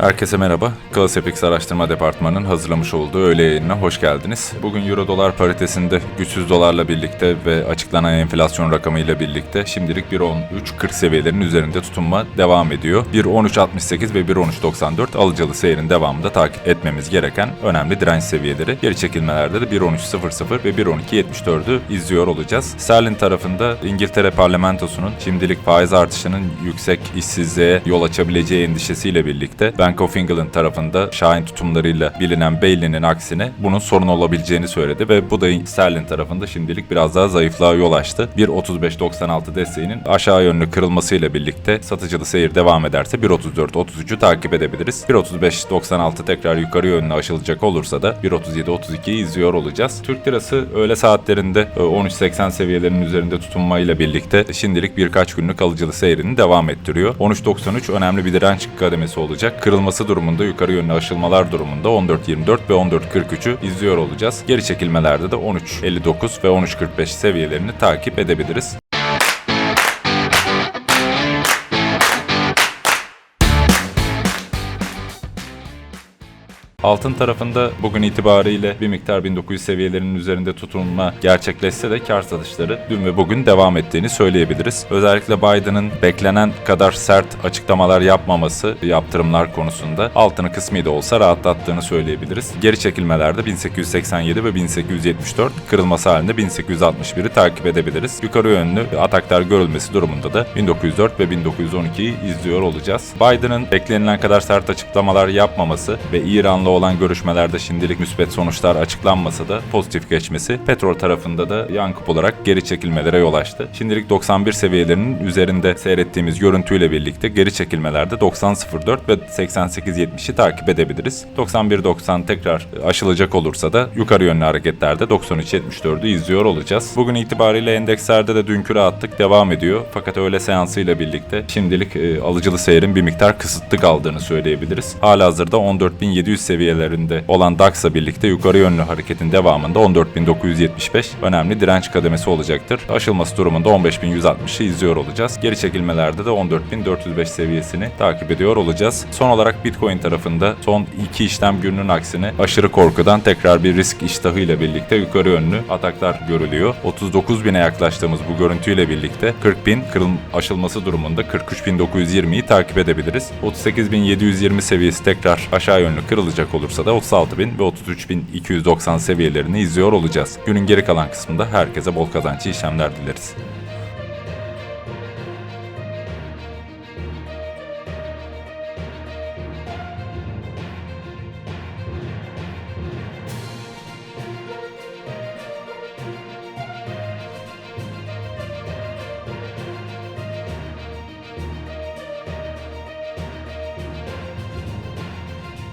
Herkese merhaba. Classepix Araştırma Departmanı'nın hazırlamış olduğu öğle yayınına hoş geldiniz. Bugün Euro dolar paritesinde güçsüz dolarla birlikte ve açıklanan enflasyon rakamıyla birlikte şimdilik 1.13.40 seviyelerinin üzerinde tutunma devam ediyor. 1.13.68 ve 1.13.94 alıcılı seyrin devamında takip etmemiz gereken önemli direnç seviyeleri. Geri çekilmelerde de 1.13.00 ve 1.12.74'ü izliyor olacağız. Sterlin tarafında İngiltere parlamentosunun şimdilik faiz artışının yüksek işsizliğe yol açabileceği endişesiyle birlikte Bank of England tarafında şahin tutumlarıyla bilinen Bailey'nin aksine bunun sorun olabileceğini söyledi ve bu da sterlin tarafında şimdilik biraz daha zayıflığa yol açtı. 1.35.96 desteğinin aşağı yönlü kırılmasıyla birlikte satıcılı seyir devam ederse 1.34.33'ü takip edebiliriz. 1.35.96 tekrar yukarı yönlü aşılacak olursa da 1.37.32'yi izliyor olacağız. Türk lirası öğle saatlerinde e, 13.80 seviyelerinin üzerinde tutunmayla birlikte şimdilik birkaç günlük alıcılı seyrini devam ettiriyor. 13.93 önemli bir direnç kademesi olacak. Kırılması durumunda yukarı yönlü aşılmalar durumunda 14.24 ve 14.43'ü izliyor olacağız. Geri çekilmelerde de 13.59 ve 13.45 seviyelerini takip edebiliriz. Altın tarafında bugün itibariyle bir miktar 1900 seviyelerinin üzerinde tutunma gerçekleşse de kar satışları dün ve bugün devam ettiğini söyleyebiliriz. Özellikle Biden'ın beklenen kadar sert açıklamalar yapmaması yaptırımlar konusunda altını kısmi de olsa rahatlattığını söyleyebiliriz. Geri çekilmelerde 1887 ve 1874 kırılması halinde 1861'i takip edebiliriz. Yukarı yönlü ataklar görülmesi durumunda da 1904 ve 1912'yi izliyor olacağız. Biden'ın beklenilen kadar sert açıklamalar yapmaması ve İran'la olan görüşmelerde şimdilik müspet sonuçlar açıklanmasa da pozitif geçmesi petrol tarafında da yankı olarak geri çekilmelere yol açtı. Şimdilik 91 seviyelerinin üzerinde seyrettiğimiz görüntüyle birlikte geri çekilmelerde 90.04 ve 88.70'i takip edebiliriz. 91.90 tekrar aşılacak olursa da yukarı yönlü hareketlerde 93.74'ü izliyor olacağız. Bugün itibariyle endekslerde de dünkü rahatlık devam ediyor. Fakat öğle seansıyla birlikte şimdilik e, alıcılı seyrin bir miktar kısıtlı kaldığını söyleyebiliriz. Halihazırda 14.700 seviyelerinde olan DAX'la birlikte yukarı yönlü hareketin devamında 14.975 önemli direnç kademesi olacaktır. Aşılması durumunda 15.160'ı izliyor olacağız. Geri çekilmelerde de 14.405 seviyesini takip ediyor olacağız. Son olarak Bitcoin tarafında son iki işlem gününün aksine aşırı korkudan tekrar bir risk iştahıyla birlikte yukarı yönlü ataklar görülüyor. 39.000'e yaklaştığımız bu görüntüyle birlikte 40.000 kırılım aşılması durumunda 43.920'yi takip edebiliriz. 38.720 seviyesi tekrar aşağı yönlü kırılacak olursa da 36.000 ve 33.290 seviyelerini izliyor olacağız. Günün geri kalan kısmında herkese bol kazançlı işlemler dileriz.